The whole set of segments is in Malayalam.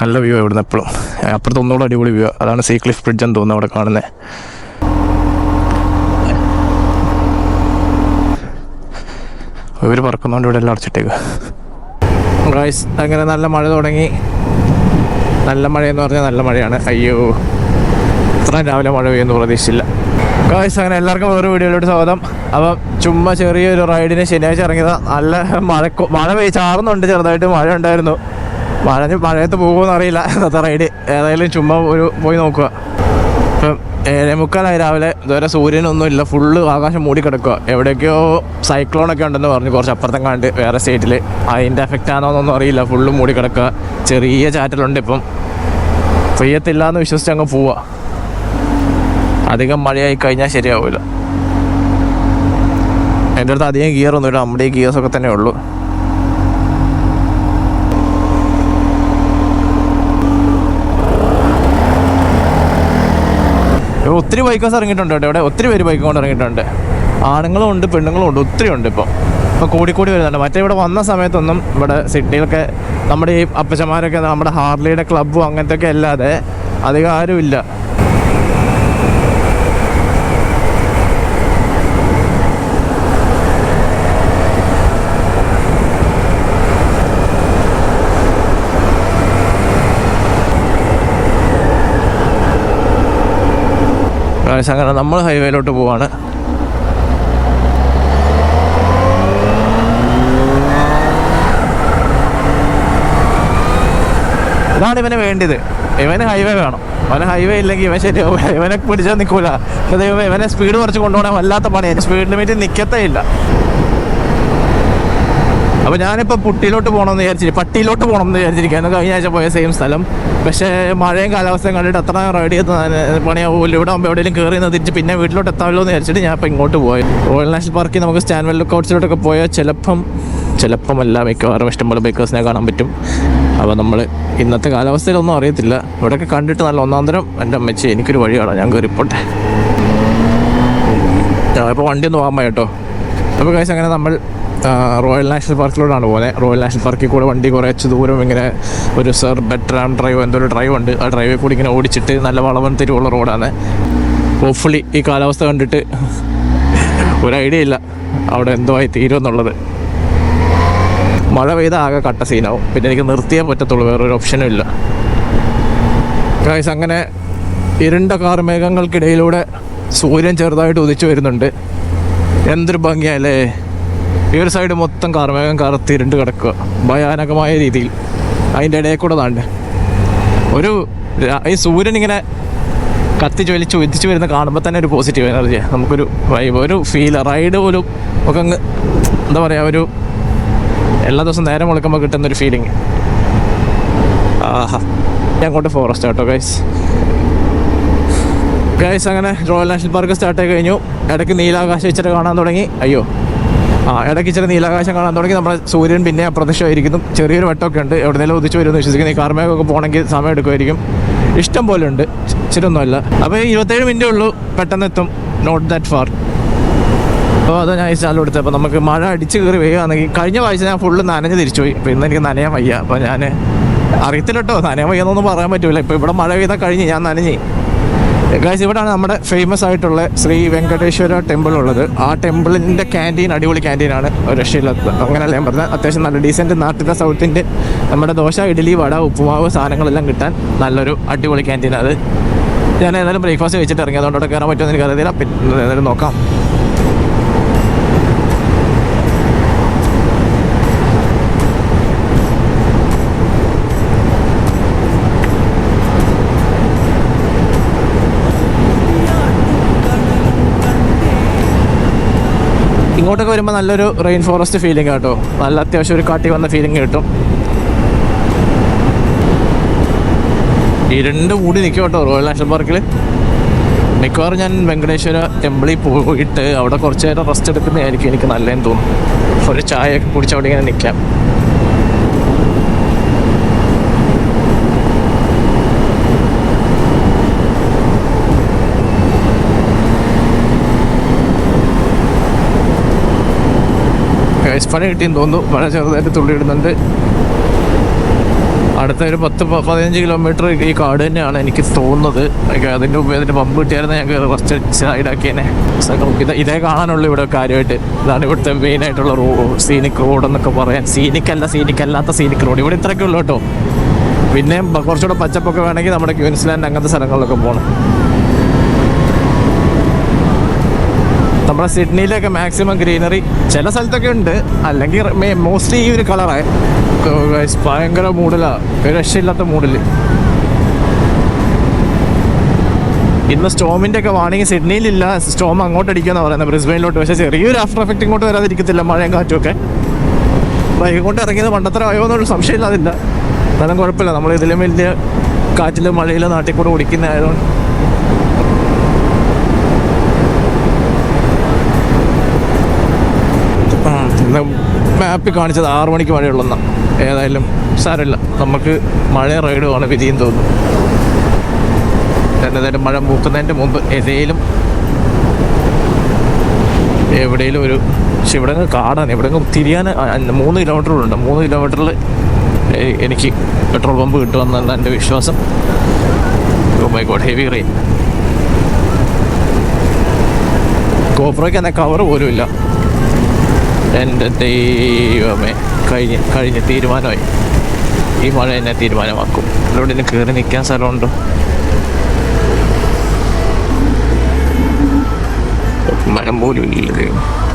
നല്ല വ്യൂ ഇവിടുന്ന് എപ്പോഴും അപ്പുറത്ത് ഒന്നുകൂടെ അടിപൊളി വ്യൂ അതാണ് സീ ക്ലിഫ് ബ്രിഡ്ജ് എന്ന് തോന്നുന്നു അവിടെ കാണുന്നത് ഇവർ പറക്കുന്നതുകൊണ്ട് ഇവിടെ എല്ലാം അടച്ചിട്ടേക്ക് റൈസ് അങ്ങനെ നല്ല മഴ തുടങ്ങി. നല്ല മഴയെന്ന് പറഞ്ഞാൽ നല്ല മഴയാണ്. അയ്യോ. ഇത്രയും രാവിലെ മഴ പെയ്യുന്നു പ്രതീക്ഷിച്ചില്ല. ഗായ്സ് അങ്ങനെ എല്ലാവർക്കും വേറെ വീഡിയോയിലോട്ട് സ്വാഗതം. അപ്പം ചുമ്മാ ചെറിയൊരു റൈഡിന് ശനിയാഴ്ച ഇറങ്ങിയതാണ് നല്ല മഴ മഴ പെയ്യ് ചാറുന്നുണ്ട് ചെറുതായിട്ട് മഴ ഉണ്ടായിരുന്നു. മഴ മഴയത്ത് പോകുമെന്ന് അറിയില്ല. ഇന്നത്തെ റൈഡ് ഏതായാലും ചുമ്മാ ഒരു പോയി നോക്കുക. ഇപ്പം ഏഴേ മുക്കാലായി രാവിലെ. ഇതുവരെ സൂര്യനൊന്നും ഇല്ല ഫുള്ള് ആകാശം മൂടിക്കിടക്കുക. എവിടെയൊക്കെയോ സൈക്ലോണൊക്കെ ഉണ്ടെന്ന് പറഞ്ഞു. കുറച്ച് അപ്പുറത്തും കണ്ട് വേറെ സ്റ്റേറ്റിൽ അതിന്റെ എഫക്റ്റ് ആണോ എന്നൊന്നും അറിയില്ല. ഫുള്ള് മൂടിക്കിടക്കുക. ചെറിയ ചാറ്റലുണ്ട് ഇപ്പം. പെയ്യത്തില്ല എന്ന് വിശ്വസിച്ച് അങ്ങ് പോവുക അധികം മഴയായി കഴിഞ്ഞാൽ ശരിയാവില്ല എന്റെ അടുത്ത് അധികം ഗിയർ ഒന്നുമില്ല. നമ്മുടെ ഈ ഗിയേഴ്സൊക്കെ തന്നെ ഉള്ളൂ ഒത്തിരി ബൈക്കേഴ്സ് ഇറങ്ങിയിട്ടുണ്ട് ഇവിടെ ഒത്തിരി പേര് ബൈക്ക് കൊണ്ട് ഇറങ്ങിയിട്ടുണ്ട്. ആണുങ്ങളും ഉണ്ട് പെണ്ണുങ്ങളും ഉണ്ട് ഒത്തിരി ഉണ്ട് ഇപ്പോൾ ഇപ്പോൾ കൂടിക്കൂടി വരുന്നുണ്ട്. മറ്റേ ഇവിടെ വന്ന സമയത്തൊന്നും ഇവിടെ സിറ്റിയിലൊക്കെ നമ്മുടെ ഈ അപ്പച്ചമാരൊക്കെ നമ്മുടെ ഹാർലിയുടെ ക്ലബ്ബും അങ്ങനത്തെ ഒക്കെ അല്ലാതെ അധികം ആരുമില്ല അങ്ങനെ നമ്മൾ ഹൈവേയിലോട്ട് പോവാണ്. ഇതാണ് ഇവന് വേണ്ടത് ഇവന് ഹൈവേ വേണം. അവന് ഹൈവേ ഇല്ലെങ്കിൽ ഇവൻ ശരിയാവും ഇവനെ പിടിച്ചാൽ നിൽക്കൂല. ദൈവമേ ഇവനെ സ്പീഡ് കുറച്ച് കൊണ്ടുപോകണം വല്ലാത്ത പണിയാണ് സ്പീഡ് ലിമിറ്റ് നിൽക്കത്തേ ഇല്ല. അപ്പോൾ ഞാനിപ്പോൾ പുട്ടിയിലോട്ട് പോകണമെന്ന് വിചാരിച്ചിരിക്കും പട്ടിയിലോട്ട് പോകണമെന്ന് വിചാരിച്ചിരിക്കുകയാണ് കഴിഞ്ഞ ആഴ്ച പോയ സെയിം സ്ഥലം. പക്ഷേ മഴയും കാലാവസ്ഥയും കണ്ടിട്ട് അത്ര റൈഡ് ചെയ്ത് പണിയാവില്ല. ഇവിടെ ആകുമ്പോൾ എവിടെയെങ്കിലും കയറി നിന്ന് തിരിച്ച് പിന്നെ വീട്ടിലോട്ട് എത്താമല്ലോ എന്ന് വിചാരിച്ചിട്ട് ഞാൻ ഇപ്പോൾ ഇങ്ങോട്ട് പോയി. റോയൽ നാഷണൽ പാർക്കിൽ നമുക്ക് സ്റ്റാൻവെൽ ലുക്കൗട്ട്സിലോട്ടൊക്കെ പോയാൽ ചിലപ്പം ചിലപ്പമല്ല മിക്കവാറും ഇഷ്ടംപോലെ ബൈക്കേഴ്സിനെ കാണാൻ പറ്റും. അപ്പോൾ നമ്മൾ ഇന്നത്തെ കാലാവസ്ഥയിലൊന്നും അറിയത്തില്ല. ഇവിടെയൊക്കെ കണ്ടിട്ട് നല്ല ഒന്നാന്തരം എന്റെ അമ്മച്ചി എനിക്കൊരു വഴിയാണ് ഞാൻ കയറിപ്പോട്ടെ ഇപ്പോൾ വണ്ടി ഒന്ന് പോകാൻ കേട്ടോ. അപ്പോൾ കഴിച്ച് അങ്ങനെ നമ്മൾ റോയൽ നാഷണൽ പാർക്കിലോട്ടാണ് പോകുന്നത് റോയൽ നാഷണൽ പാർക്കിൽ കൂടെ വണ്ടി കുറച്ച് ദൂരം ഇങ്ങനെ ഒരു സർ ബെറ്ററാം ഡ്രൈവ് എന്തോ ഒരു ഡ്രൈവ് ഉണ്ട്. ആ ഡ്രൈവിൽ കൂടി ഇങ്ങനെ ഓടിച്ചിട്ട് നല്ല വളവൻ തിരിവുള്ള റോഡാണ്. ഹോപ്പ്ഫുള്ളി ഈ കാലാവസ്ഥ കണ്ടിട്ട് ഒരു ഐഡിയ ഇല്ല. അവിടെ എന്തോ ആയി തീരുമെന്നുള്ളത് മഴ പെയ്ത ആകെ കട്ട സീനാവും. പിന്നെ എനിക്ക് നിർത്തിയേ പറ്റത്തുള്ളൂ വേറൊരു ഓപ്ഷനും ഇല്ല. ഗായ്സ് അങ്ങനെ ഇരുണ്ട കാർ മേഘങ്ങൾക്കിടയിലൂടെ സൂര്യൻ ചെറുതായിട്ട് ഉദിച്ചു വരുന്നുണ്ട്. എന്തൊരു ഭംഗിയല്ലേ ഈ ഒരു സൈഡ് മൊത്തം കാർമേഘം കറുത്തിരുണ്ട് കിടക്കുക. ഭയാനകമായ രീതിയിൽ. അതിന്റെ ഇടയിൽ കൂടെ താണ്ട്. ഒരു ഈ സൂര്യൻ ഇങ്ങനെ കത്തി ചൊലിച്ച് ഉദിച്ച് വരുന്ന കാണുമ്പോൾ തന്നെ ഒരു പോസിറ്റീവ് എനർജി നമുക്കൊരു വൈബ് ഒരു ഫീൽ റൈഡ് പോലും ഒക്കെ അങ്ങ് എന്താ പറയുക ഒരു എല്ലാ ദിവസവും നേരം വിളിക്കുമ്പോൾ കിട്ടുന്നൊരു ഫീലിംഗ് ആഹാ. ഞാൻ അങ്ങോട്ട് ഫോറസ്റ്റ് കേട്ടോ ഗൈസ് ഗൈസ് അങ്ങനെ റോയൽ നാഷണൽ പാർക്ക് സ്റ്റാർട്ട് ആയി കഴിഞ്ഞു. ഇടയ്ക്ക് നീലാകാശ വെച്ചിട്ട് കാണാൻ തുടങ്ങി. അയ്യോ. ആ ഇടയ്ക്ക് ഇച്ചിരി നീലാകാശം കാണാൻ തുടങ്ങി. നമ്മുടെ സൂര്യൻ പിന്നെ അപ്രത്യക്ഷമായിരിക്കുന്നു. ചെറിയൊരു വട്ടമൊക്കെ ഉണ്ട്. എവിടെയെങ്കിലും ഉദിച്ചു വരുമെന്ന് വിശ്വസിക്കുന്നു. ഈ കാർമേഘമൊക്കെ പോകണമെങ്കിൽ സമയം എടുക്കുമായിരിക്കും. ഇഷ്ടം പോലെ ഉണ്ട്. ഇച്ചിരി ഒന്നുമല്ല അപ്പോൾ ഇരുപത്തേഴ് മിനിറ്റേ ഉള്ളൂ. പെട്ടെന്ന് എത്തും. നോട്ട് ദാറ്റ് ഫാർ അപ്പോൾ അത് ഞാൻ ഈ ചാനൽ എടുത്തത് അപ്പോൾ നമുക്ക് മഴ അടിച്ച് കയറി വരികയാണെങ്കിൽ കഴിഞ്ഞ ആഴ്ച ഞാൻ ഫുള്ള് നനഞ്ഞ് തിരിച്ചു പോയി അപ്പോൾ ഇന്ന് എനിക്ക് നനയാൻ വയ്യ. അപ്പോൾ ഞാൻ അറിയത്തില്ല കേട്ടോ. നനയാൻ വയ്യെന്നൊന്നും പറയാൻ പറ്റില്ല ഇപ്പോൾ ഇവിടെ മഴ പെയ്താൽ കഴിഞ്ഞ് ഞാൻ നനഞ്ഞ്. ഗായ്സ് ഇവിടെയാണ് നമ്മുടെ ഫേമസ് ആയിട്ടുള്ള ശ്രീ വെങ്കടേശ്വര ടെമ്പിൾ ഉള്ളത്. ആ ടെമ്പിളിന്റെ ക്യാന്റീൻ അടിപൊളി ക്യാന്റീനാണ് ഒരു രക്ഷയില്ലാത്തത് അങ്ങനെയല്ല ഞാൻ പറഞ്ഞത്. അത്യാവശ്യം നല്ല ഡീസന്റ് നാട്ടിലെ സൗത്ത് ഇന്ത്യൻ നമ്മുടെ ദോശ ഇഡലി വട ഉപ്പുമാവ് സാധനങ്ങളെല്ലാം കിട്ടാൻ നല്ലൊരു അടിപൊളി ക്യാന്റീൻ അത് ഞാൻ ഏതായാലും ബ്രേക്ക്ഫാസ്റ്റ് കഴിച്ചിട്ട് ഇറങ്ങി. അതുകൊണ്ട് അവിടെ കയറാൻ പറ്റുമെന്ന് എനിക്കറിയത്തില്ല. പിന്നെ ഏതായാലും നോക്കാം. ഇങ്ങോട്ടൊക്കെ വരുമ്പോൾ നല്ലൊരു റെയിൻ ഫോറസ്റ്റ് ഫീലിംഗ് കേട്ടോ. നല്ല അത്യാവശ്യം ഒരു കാട്ടി വന്ന ഫീലിംഗ് കിട്ടും. ഇരുണ്ട് മൂടി നിൽക്കും കേട്ടോ റോയൽ നാഷണൽ പാർക്കിൽ മിക്കവാറും ഞാൻ വെങ്കടേശ്വര ടെമ്പിളിൽ പോയിട്ട് അവിടെ കുറച്ച് നേരം റെസ്റ്റ് എടുക്കുന്നതായിരിക്കും എനിക്ക് നല്ലതെന്ന് തോന്നുന്നു. ഒരു ചായയൊക്കെ കുടിച്ച് അവിടെ ഇങ്ങനെ നിൽക്കാം Guys, പണി കിട്ടിയെന്ന് തോന്നുന്നു. മഴ ചെറുതായിട്ട് തുള്ളിയിടുന്നുണ്ട്. അടുത്ത ഒരു പത്ത് പതിനഞ്ച് കിലോമീറ്റർ ഈ കാട് തന്നെയാണ് എനിക്ക് തോന്നുന്നത്. അതിന്റെ മുമ്പ് അതിന്റെ പമ്പ് കിട്ടിയായിരുന്നു ഞങ്ങൾക്ക് കുറച്ച് സൈഡാക്കിയതിനെ ഇത് ഇതേ കാണാനുള്ളൂ ഇവിടെ കാര്യമായിട്ട്. ഇതാണ് ഇവിടുത്തെ മെയിൻ ആയിട്ടുള്ള റോ സീനിക് റോഡ് എന്നൊക്കെ പറയാൻ. സീനിക്കല്ല സീനിക് അല്ലാത്ത സീനിക് റോഡ് ഇവിടെ ഇത്രയൊക്കെ ഉള്ളൂ കേട്ടോ. പിന്നെ കുറച്ചുകൂടെ പച്ചപ്പൊക്കെ വേണമെങ്കിൽ നമ്മുടെ ക്യൂൻസ്ലാൻഡ് അങ്ങനത്തെ സ്ഥലങ്ങളിലൊക്കെ പോകണം നമ്മുടെ സിഡ്നിയിലൊക്കെ മാക്സിമം ഗ്രീനറി ചില സ്ഥലത്തൊക്കെ ഉണ്ട്. അല്ലെങ്കിൽ മോസ്റ്റ്ലി ഈ ഒരു കളറാണ് ഭയങ്കര മൂഡിലാണ് രക്ഷയില്ലാത്ത മൂടൽ. ഇന്ന് സ്റ്റോമിന്റെ ഒക്കെ വാണിങ് സിഡ്നിയിലില്ല. സ്റ്റോം അങ്ങോട്ട് അടിക്കുമെന്ന് പറയുന്നത്. ബ്രിസ്ബെയിനിലോട്ട് പക്ഷേ ചെറിയൊരു ആഫ്റ്റർ എഫക്റ്റ് ഇങ്ങോട്ട് വരാതിരിക്കത്തില്ല. മഴയും കാറ്റും ഒക്കെ വൈകിട്ട് ഇറങ്ങിയത് പണ്ടത്തരമായോ എന്നുള്ള സംശയമില്ലാതില്ല. എന്നാലും കുഴപ്പമില്ല. നമ്മൾ ഇതിലും വലിയ കാറ്റിലും മഴയിലും നാട്ടിൽ കൂടെ ഓടിക്കുന്ന ആയതുകൊണ്ട് ആ, ഇന്ന് മാപ്പിൽ കാണിച്ചത് ആറു മണിക്ക് മഴയുള്ളെന്ന. ഏതായാലും സാരമില്ല. നമുക്ക് മഴ റൈഡുമാണ് വിധിയും തോന്നുന്നു. എന്തായാലും മഴ മൂക്കുന്നതിന്റെ മുമ്പ് ഏതെങ്കിലും എവിടെയെങ്കിലും ഒരു പക്ഷെ ഇവിടെ കാടാണ്. ഇവിടെ തിരിയാൻ മൂന്ന് കിലോമീറ്ററുണ്ട് മൂന്ന് കിലോമീറ്ററിൽ എനിക്ക് പെട്രോൾ പമ്പ് കിട്ടുമെന്നല്ല എന്റെ വിശ്വാസം. Oh my god heavy rain കോപ്രോയ്ക്ക് എന്നെ കവർ പോലും ഇല്ല എന്റെ ദൈവമേ കഴിഞ്ഞ് കഴിഞ്ഞ് തീരുമാനമായി. ഈ മഴ എന്നെ തീരുമാനമാക്കും. ഇവിടെ നിന്ന് കയറി നിൽക്കാൻ സ്ഥലമുണ്ടോ? മരം പോലും ഇല്ല ദൈവം.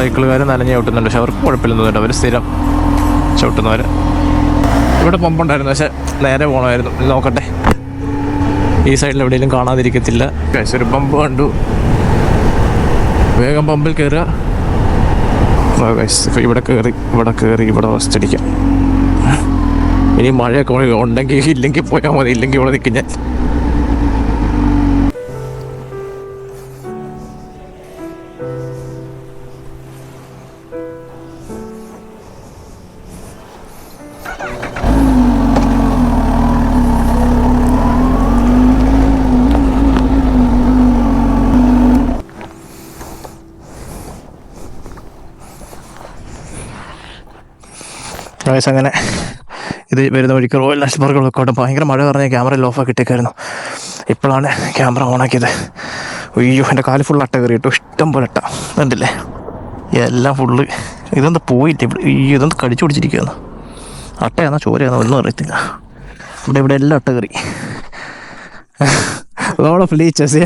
സൈക്കിളുകാർ നനഞ്ഞ് ചവിട്ടുന്നുണ്ട്. പക്ഷെ അവർക്ക് കുഴപ്പമില്ലെന്നുണ്ട് അവർ സ്ഥിരം ചവിട്ടുന്നവർ ഇവിടെ പമ്പുണ്ടായിരുന്നു. പക്ഷെ നേരെ പോകണമായിരുന്നു നോക്കട്ടെ. ഈ സൈഡിൽ എവിടെയെങ്കിലും കാണാതിരിക്കത്തില്ല. ഒരു പമ്പ് കണ്ടു. വേഗം പമ്പിൽ കയറുക ഇവിടെ കയറി ഇവിടെ കയറി ഇവിടെ റെസ്റ്റ് അടിക്കാം. ഇനി മഴയൊക്കെ ഉണ്ടെങ്കിൽ ഇല്ലെങ്കിൽ പോയാൽ മതി. ഇല്ലെങ്കിൽ ഇവിടെ നിൽക്കും ഞാൻ. ഗൈസ് അങ്ങനെ ഇത് വരുന്ന വഴിക്ക് റോയൽ നാഷണൽ പാർക്ക് വെക്കോട്ടെ ഭയങ്കര മഴ പറഞ്ഞ ക്യാമറ ഓഫ് ആക്കിയിട്ടേക്കായിരുന്നു ഇപ്പോഴാണ് ക്യാമറ ഓണാക്കിയത് അയ്യോ എന്റെ കാൽ ഫുൾ അട്ട കയറി കിട്ടും ഇഷ്ടം പോലെ അട്ട. കണ്ടില്ലേ? എല്ലാം ഫുള്ള് ഇതൊന്ന് പോയില്ല ഇവിടെ? ഈ ഇതൊന്ന് കടിച്ചു പിടിച്ചിരിക്കുകയാണ് അട്ടയാണോ ചോരയാണോ ഒന്നും അറിയത്തില്ല. ഇവിടെ ഇവിടെ എല്ലാം അട്ട കയറി. Of leeches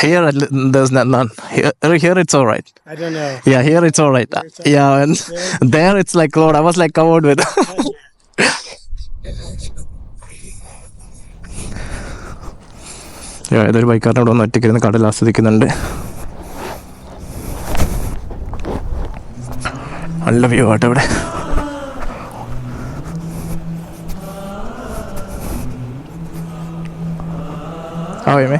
Here, there's not none. Here, here it's all right. I don't know. Yeah, here it's all right. it's Yeah, and there it's like Lord, I was like covered with. Yeah, ഇതൊരു ബൈക്കാരൻ ഇവിടെ ഒന്ന് ഒറ്റയ്ക്കിരുന്ന് കടൽ ആസ്വദിക്കുന്നുണ്ട് നല്ല വ്യൂ ആട്ടോ ഇവിടെ ആ വേമേ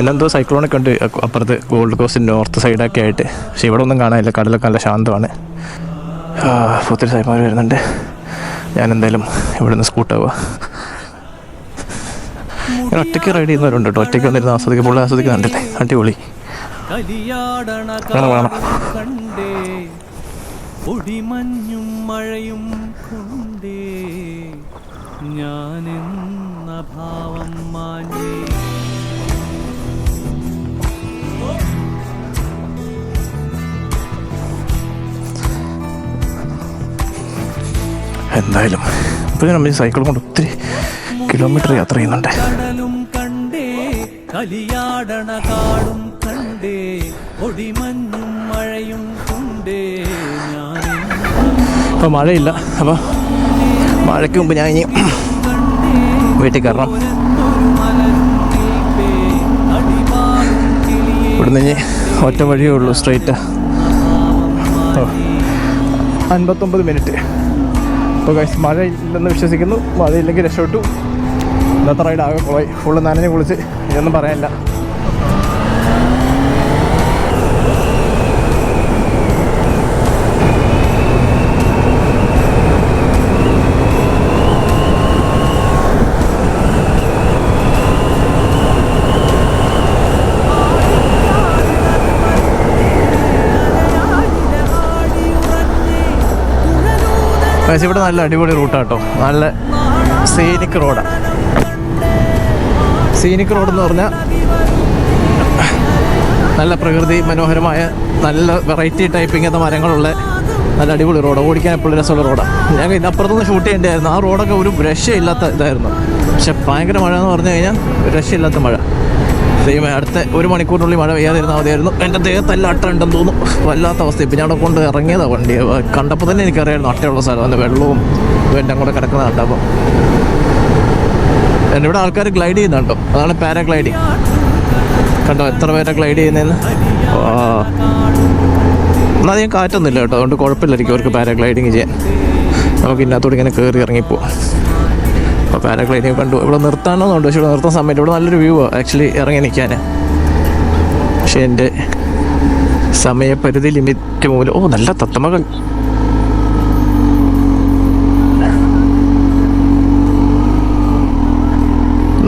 ഇന്നെന്തോ സൈക്ലോണൊക്കെ ഉണ്ട്. അപ്പുറത്ത് ഗോൾഡ് കോസ്റ്റ് നോർത്ത് സൈഡൊക്കെ ആയിട്ട്. പക്ഷെ ഇവിടെ ഒന്നും കാണാനില്ല കടലൊക്കെ നല്ല ശാന്തമാണ്. ഒത്തിരി സൈമാർ വരുന്നുണ്ട്. ഞാൻ എന്തായാലും ഇവിടെ നിന്ന് സ്കൂട്ടാവുക ഞാൻ ഒറ്റയ്ക്ക് റൈഡ് ചെയ്യുന്നവരുണ്ട് കേട്ടോ. ഒറ്റയ്ക്ക് വന്നിരുന്ന് ആസ്വദിക്കുക പുള്ളി ആസ്വദിക്കുന്നുണ്ടല്ലേ അടിപൊളി. വേണം, മഴയും കൊണ്ടേ ഞാനെന്ന ഭാവം മാഞ്ഞേ. എന്തായാലും ഇപ്പം നമ്മൾ ഈ സൈക്കിൾ കൊണ്ട് ഒത്തിരി കിലോമീറ്റർ യാത്ര ചെയ്യുന്നുണ്ട്. കലിയാടണ കാടും കണ്ടേ ഒടിമഞ്ഞും മഴയും കൊണ്ടേ ഞാൻ അപ്പോൾ മഴയില്ല. അപ്പോൾ മഴയ്ക്ക് മുമ്പ് ഞാൻ ഇനി വീട്ടിൽ കയറണം. ഇവിടുന്ന് ഇനി ഒറ്റ വഴിയേ ഉള്ളൂ സ്ട്രെയിറ്റ് അൻപത്തൊമ്പത് മിനിറ്റ് അപ്പോൾ ഗൈസ് മഴ ഇല്ലെന്ന് വിശ്വസിക്കുന്നു. മഴയില്ലെങ്കിൽ രക്ഷപ്പെട്ടു. ഇന്നത്തെ റൈഡ് ആകെ പോയി ഫുള്ള് നനഞ്ഞ് കുളിച്ച്. ഇതൊന്നും പറയാനില്ല. ഗൈസ് ഇവിടെ നല്ല അടിപൊളി റൂട്ടാട്ടോ നല്ല സീനിക് റോഡാണ് സീനിക് റോഡ് എന്ന് പറഞ്ഞാൽ നല്ല പ്രകൃതി മനോഹരമായ നല്ല വെറൈറ്റി ടൈപ്പ് ഇങ്ങനത്തെ മരങ്ങളുള്ള നല്ല അടിപൊളി റോഡ് ഓടിക്കാൻ എപ്പോഴും രസമുള്ള റോഡാണ് ഞാൻ ഇന്നപ്പുറത്തുനിന്ന് ഷൂട്ട് ചെയ്യേണ്ടതായിരുന്നു ആ റോഡൊക്കെ ഒരു രക്ഷയില്ലാത്ത ഇതായിരുന്നു. പക്ഷെ ഭയങ്കര മഴ എന്ന് പറഞ്ഞു കഴിഞ്ഞാൽ രക്ഷയില്ലാത്ത മഴ. ദൈവമേ അടുത്ത ഒരു മണിക്കൂറിനുള്ളിൽ മഴ പെയ്യാതിരുന്നാൽ മതിയായിരുന്നു. എന്റെ ദേഹത്തെല്ലാം അട്ട ഉണ്ടെന്ന് തോന്നുന്നു. വല്ലാത്ത അവസ്ഥ പിന്നെ അവിടെ കൊണ്ട് ഇറങ്ങിയതാണ് വണ്ടി. കണ്ടപ്പോൾ തന്നെ എനിക്കറിയായിരുന്നു അട്ടയുള്ള സ്ഥലം. അതിന്റെ വെള്ളവും എല്ലാം കൂടെ കിടക്കുന്ന കണ്ടപ്പോൾ. എന്റെ ഇവിടെ ആൾക്കാർ ഗ്ലൈഡ് ചെയ്യുന്നുണ്ടോ? അതാണ് പാരാഗ്ലൈഡിങ്. കണ്ടോ എത്ര പേരെ ഗ്ലൈഡ് ചെയ്യുന്നതെന്ന്? എന്നാൽ അധികം കാറ്റൊന്നുമില്ല കേട്ടോ. അതുകൊണ്ട് കുഴപ്പമില്ലായിരിക്കും അവർക്ക് പാരാഗ്ലൈഡിങ് ചെയ്യാൻ. നമുക്ക് ഇതിനകത്തോട് ഇങ്ങനെ കയറി ഇറങ്ങിപ്പോവാം. അപ്പോൾ പാരാഗ്ലൈഡിങ് കണ്ടു. ഇവിടെ നിർത്താനൊന്നുണ്ട് പക്ഷേ ഇവിടെ നിർത്താൻ സമയത്ത് ഇവിടെ നല്ലൊരു വ്യൂ ആക്ച്വലി ഇറങ്ങി നിൽക്കാൻ പക്ഷേ എന്റെ സമയപരിധി ലിമിറ്റ് മൂലം ഓ നല്ല തത്തമകൾ.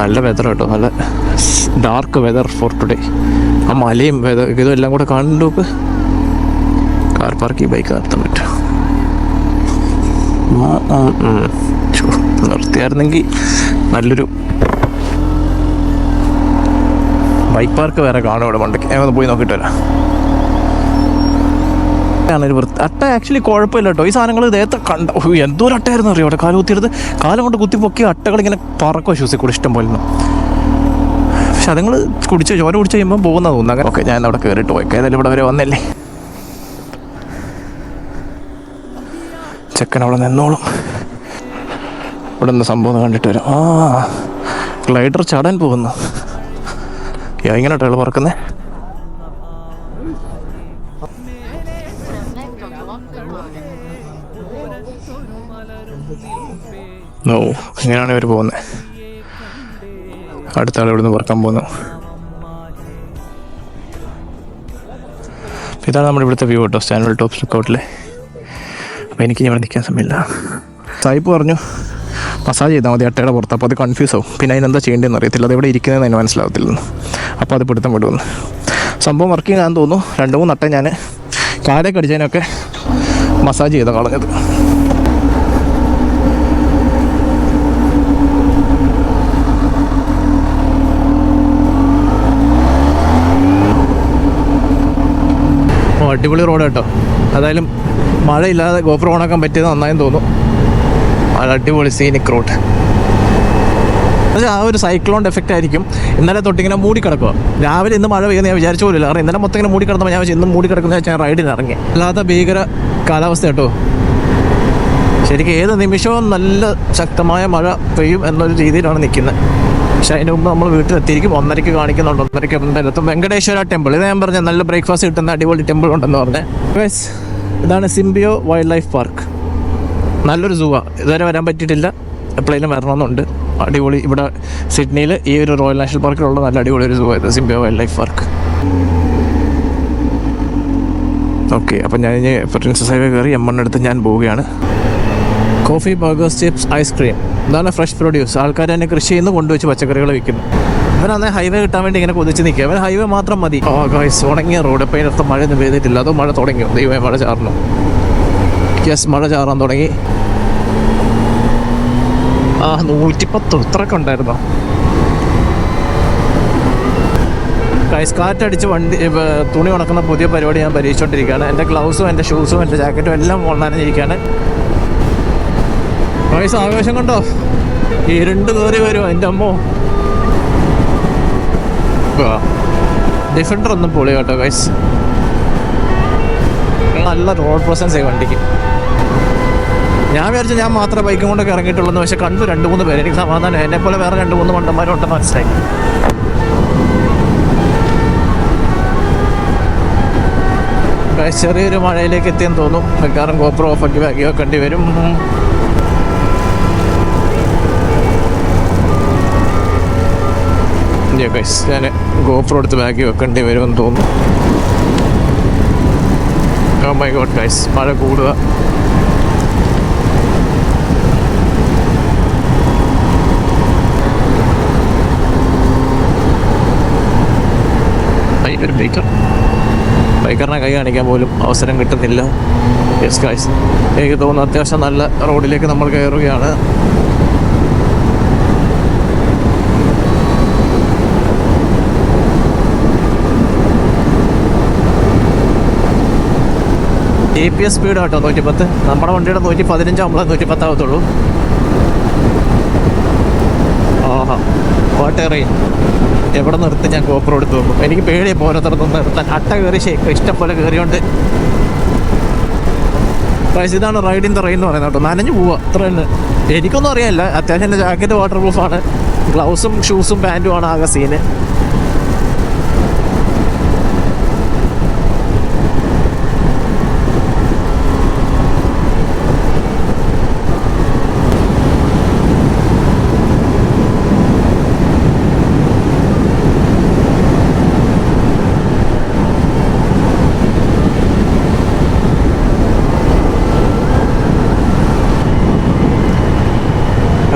നല്ല വെതർ കേട്ടോ. നല്ല ഡാർക്ക് വെതർ ഫോർ ടുഡേ ആ മലയും വെതർ ഇതും എല്ലാം കൂടെ കാണുന്നുണ്ട് നോക്ക്. കാർ പാർക്ക് ഈ ബൈക്ക് നിർത്താൻ പറ്റും നിർത്തിയായിരുന്നെങ്കിൽ നല്ലൊരു ബൈക്ക് പാർക്ക് വേറെ കാണും ഇവിടെ മണ്ടയ്ക്ക് ഞാൻ ഒന്ന് പോയി നോക്കിയിട്ട് വരാം. വൃത്തി അട്ട ആക്ച്വലി കുഴപ്പമില്ല കേട്ടോ. ഈ സാധനങ്ങൾ ഇതേത്തെ കണ്ട എന്തോ ഒരു അട്ടയായിരുന്നു അറിയോ? അവിടെ കാൽ കുത്തിയെടുത്ത് കാലം കൊണ്ട് കുത്തി പൊക്കി അട്ടകൾ ഇങ്ങനെ പറക്കോ ശ്വസിൽ കൂടെ ഇഷ്ടം പോലെ പക്ഷെ അതുങ്ങൾ കുടിച്ച് ചോര കുടിച്ച് കഴിയുമ്പോൾ പോകുന്ന തോന്നുന്നു. അങ്ങനെ ഓക്കെ ഞാൻ അവിടെ കയറിയിട്ട് പോയി ഏതായാലും ഇവിടെ വരെ വന്നല്ലേ. ചെക്കൻ അവിടെ നിന്നോളും. ഇവിടെ നിന്ന് സംഭവം കണ്ടിട്ട് വരാം. ആ ഗ്ലൈഡർ ചാടാൻ പോകുന്നു. എങ്ങനെ കേട്ടോ പറക്കുന്നേ. ഓ ഇങ്ങനെയാണ് ഇവർ പോകുന്നത് അടുത്ത ആൾ ഇവിടുന്ന് പറക്കാൻ പോകുന്നു. ഇതാണ് നമ്മുടെ ഇവിടുത്തെ വ്യൂ കേട്ടോ സ്റ്റാൻഡേർഡ് ടോപ്പ് ലുക്കൗട്ടിലെ അപ്പോൾ എനിക്ക് ഇവിടെ നിൽക്കാൻ സമയമില്ല. സായിപ്പ് പറഞ്ഞു. മസാജ് ചെയ്താൽ മതി അട്ടയുടെ പുറത്ത്. അപ്പോൾ അത് കൺഫ്യൂസ് ആവും. പിന്നെ അതിനെന്താ ചെയ്യേണ്ടതെന്ന് അറിയത്തില്ല. അത് എവിടെ ഇരിക്കുന്നതെന്ന് അതിന് മനസ്സിലാവത്തില്ല അപ്പോൾ അത് പിടുത്തം വിടുമെന്ന്. സംഭവം വർക്കിംഗ് ആണെന്ന് തോന്നുന്നു. രണ്ട് മൂന്ന് അട്ട ഞാൻ കാലൊക്കെ അടിച്ചതിനൊക്കെ മസാജ് ചെയ്താൽ കളഞ്ഞത്. അടിപൊളി റോഡ് കേട്ടോ അതായാലും മഴയില്ലാതെ ഗോപ്രോ ഓണാക്കാൻ പറ്റിയത് നന്നായെന്ന് തോന്നുന്നു. അടിപൊളി സീനിക് റൂട്ട് ആ ഒരു സൈക്ലോൺ എഫക്റ്റ് ആയിരിക്കും. ഇന്നലെ തൊട്ടിങ്ങനെ മൂടിക്കിടക്കുക. രാവിലെ ഇന്ന് മഴ പെയ്യുന്ന ഞാൻ വിചാരിച്ച പോലില്ല കാരണം ഇന്നലെ മൊത്തം ഇങ്ങനെ മൂടി കിടന്നപ്പോൾ ഞാൻ വെച്ചാൽ ഇന്നും മൂടി കിടക്കുന്ന ഞാൻ റൈഡിന് ഇറങ്ങി. അല്ലാത്ത ഭീകര കാലാവസ്ഥ കേട്ടോ. ശരിക്കും ഏത് നിമിഷവും നല്ല ശക്തമായ മഴ പെയ്യും എന്നൊരു രീതിയിലാണ് നിൽക്കുന്നത്. പക്ഷേ അതിന് മുമ്പ് നമ്മൾ വീട്ടിലെത്തിയിരിക്കും ഒന്നരയ്ക്ക് കാണിക്കുന്നുണ്ട്. ഒന്നരയ്ക്ക് എന്തായാലും വെങ്കടേശ്വര ടെമ്പിൾ ഇത് ഞാൻ പറഞ്ഞ നല്ല ബ്രേക്ക്ഫാസ്റ്റ് കിട്ടുന്ന അടിപൊളി ടെമ്പിൾ ഉണ്ടെന്ന് പറഞ്ഞത് ഇതാണ് സിംബിയോ വൈൽഡ് ലൈഫ് പാർക്ക് നല്ലൊരു സൂവാ ഇതുവരെ വരാൻ പറ്റിയിട്ടില്ല. എപ്പോഴേലും വരണമെന്നുണ്ട്. അടിപൊളി. ഇവിടെ സിഡ്നിയിൽ ഈ ഒരു റോയൽ നാഷണൽ പാർക്കിലുള്ള നല്ല അടിപൊളി ഒരു ഇത് സിംബിയോ വൈൽഡ് ലൈഫ് പാർക്ക് ഓക്കെ അപ്പം ഞാൻ ഇനി പ്രിൻസസ് ഹൈവേ കയറി എം എടുത്ത് ഞാൻ പോവുകയാണ്. Coffee burgers chips ice cream ഇതാണ് ഫ്രഷ് പ്രൊഡ്യൂസ് ആൾക്കാർ തന്നെ കൃഷി ചെയ്യുന്നു കൊണ്ടുവച്ച് പച്ചക്കറികൾ വിൽക്കുന്നു. ഇവരന്ന് ഹൈവേ കിട്ടാൻ വേണ്ടി ഇങ്ങനെ കൊതിച്ച് നിൽക്കുക. അവൻ ഹൈവേ മാത്രം മതി. ഓ ഗായ്സ് ഉണങ്ങിയ റോഡ് ഇപ്പോൾ മഴ മഴയൊന്നും പെയ്തിട്ടില്ല. അതോ മഴ തുടങ്ങിയോ? ദൈവമേ മഴ ചാറണം യെസ് മഴ ചാറാൻ തുടങ്ങി. ആ നൂറ്റിപ്പത്ത് ഇത്രയൊക്കെ ഉണ്ടായിരുന്നോ. കൈസ് കാറ്റടിച്ച് വണ്ടി തുണി ഉണക്കുന്ന പുതിയ പരിപാടി ഞാൻ പരീക്ഷിച്ചുകൊണ്ടിരിക്കുകയാണ് എന്റെ ഗ്ലൗസും എന്റെ ഷൂസും എന്റെ ജാക്കറ്റും എല്ലാം നനഞ്ഞിരിക്കുകയാണ് കൈസ് ആവേശം കണ്ടോ? ഇരുണ്ട് കയറി വരും എന്റെ അമ്മോ. ഡിഫൻഡർ ഒന്നും പൊളി കേട്ടോ കൈസ് നല്ല റോഡ് പ്രസൻസ് ആയി വണ്ടിക്ക്. ഞാൻ വിചാരിച്ചു ഞാൻ മാത്രമേ ബൈക്കും കൊണ്ടൊക്കെ ഇറങ്ങിയിട്ടുള്ളൂ പക്ഷെ കണ്ടു രണ്ട് മൂന്ന് പേര്. എനിക്ക് സമാധാനം. എന്നെ പോലെ വേറെ രണ്ട് മൂന്ന് മണ്ടന്മാരും ഉണ്ടെന്ന് മനസ്സിലായി. ചെറിയൊരു മഴയിലേക്ക് എത്തിയെന്ന് തോന്നും. മിക്കവാറും ഗോപ്രോ ഓഫാക്കി ബാക്കി വെക്കേണ്ടി വരും. ഞാൻ ഗോപ്രോ എടുത്ത് ബാക്കി വെക്കേണ്ടി വരുമെന്ന് തോന്നുന്നു. മൈ ഗോഡ് ഗൈസ് മഴ കൂടുക. കൈ കാണിക്കാൻ പോലും അവസരം കിട്ടുന്നില്ല. യെസ് ഗൈസ് എനിക്ക് തോന്നുന്നു അത്യാവശ്യം നല്ല റോഡിലേക്ക് നമ്മൾ കയറുകയാണ്. എ പി എസ് സ്പീഡ് കേട്ടോ നൂറ്റിപ്പത്ത്. നമ്മുടെ വണ്ടിയുടെ നൂറ്റി പതിനഞ്ചാകുമ്പോഴേ നൂറ്റി പത്താവത്തുള്ളൂ ആഹാ എവിടെ നിർത്തി ഞാൻ കോപ്പർ എടുത്ത് നോക്കും എനിക്ക് പേടിയെ പോരത്തിടത്ത് നിർത്താൻ. അട്ട കയറി ഷേക്ക് ഇഷ്ടം പോലെ കയറിയോണ്ട്. പക്ഷേ ഇതാണ് റൈഡ് ഇൻ ദ റെയിൻ എന്ന് പറയുന്നത് കേട്ടോ. നനഞ്ഞു പോവുക അത്ര തന്നെ എനിക്കൊന്നും അറിയാനില്ല. അത്യാവശ്യം എന്റെ ജാക്കറ്റ് വാട്ടർ പ്രൂഫാണ് ഗ്ലൗസും ഷൂസും പാന്റുമാണ് ആകെ സീന്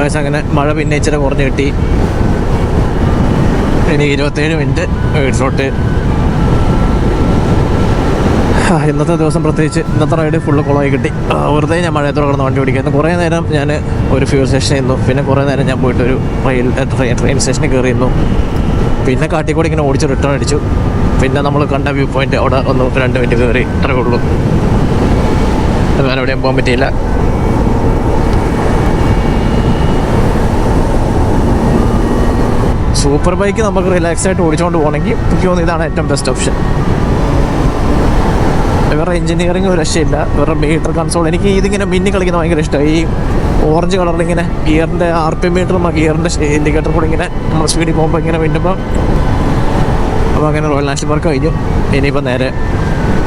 ഗൈസ് അങ്ങനെ മഴ പിന്നെ ഇച്ചിരി കുറഞ്ഞ് കിട്ടി. ഇനി ഇരുപത്തേഴ് മിനിറ്റ് വീട്ടിലോട്ട് ഇന്നത്തെ ദിവസം പ്രത്യേകിച്ച് ഇന്നത്തെ റൈഡ് ഫുള്ള് കുളമായി കിട്ടി. വെറുതെ ഞാൻ മഴയത്തോടെ കിടന്ന് വണ്ടി ഓടിക്കുന്നു കുറേ നേരം ഞാൻ ഒരു ഫ്യൂൽ സ്റ്റേഷനിൽ നിന്നു പിന്നെ കുറേ നേരം ഞാൻ പോയിട്ട് ഒരു റെയിൽ ട്രെയിൻ ട്രെയിൻ സ്റ്റേഷനിൽ കയറിയിരുന്നു പിന്നെ കാട്ടിക്കൂടി ഇങ്ങനെ ഓടിച്ച് റിട്ടേൺ അടിച്ചു. പിന്നെ നമ്മൾ കണ്ട വ്യൂ പോയിന്റ് അവിടെ ഒന്ന് രണ്ട് മിനിറ്റ് കയറി. ഇത്രയേ ഉള്ളൂ. വേറെ എവിടെയും പോകാൻ പറ്റിയില്ല. സൂപ്പർ ബൈക്ക് നമുക്ക് റിലാക്സ് ആയിട്ട് ഓടിച്ചുകൊണ്ട് പോകണമെങ്കിൽ എനിക്ക് തോന്നുന്നു ഇതാണ് ഏറ്റവും ബെസ്റ്റ് ഓപ്ഷൻ ഇവരുടെ എഞ്ചിനീയറിംഗ് ഒരു രക്ഷയില്ല. ഇവരുടെ മീറ്റർ കൺസോൾ എനിക്ക് ഇതിങ്ങനെ മിന്നി കളിക്കുന്ന ഭയങ്കര ഇഷ്ടമായി ഈ ഓറഞ്ച് കളറിൽ ഇങ്ങനെ ഗിയറിന്റെ ആർ പി മീറ്ററും ആ ഗിയറിന്റെ ഇൻഡിക്കേറ്റർ കൂടെ ഇങ്ങനെ നമ്മൾ സ്പീഡിൽ പോകുമ്പോൾ ഇങ്ങനെ മിന്നുമ്പോൾ അപ്പോൾ അങ്ങനെ റോയൽ നാഷണൽ പാർക്ക് കഴിഞ്ഞു. ഇനിയിപ്പോൾ നേരെ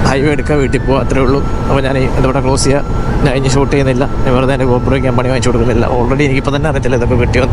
ഹൈവേ എടുക്കുക വീട്ടിൽ പോകുക അത്രേ ഉള്ളൂ. അപ്പോൾ ഞാൻ ഇതിവിടെ ക്ലോസ് ചെയ്യുക ഞാൻ ഇനി ഷൂട്ട് ചെയ്യുന്നില്ല. വെറുതെ എന്റെ ഗോപുരം ഞാൻ പണി വാങ്ങിച്ചു കൊടുക്കുന്നില്ല. ഓൾറെഡി എനിക്കിപ്പോൾ തന്നെ അറിയത്തില്ല ഇതൊക്കെ കിട്ടിയോ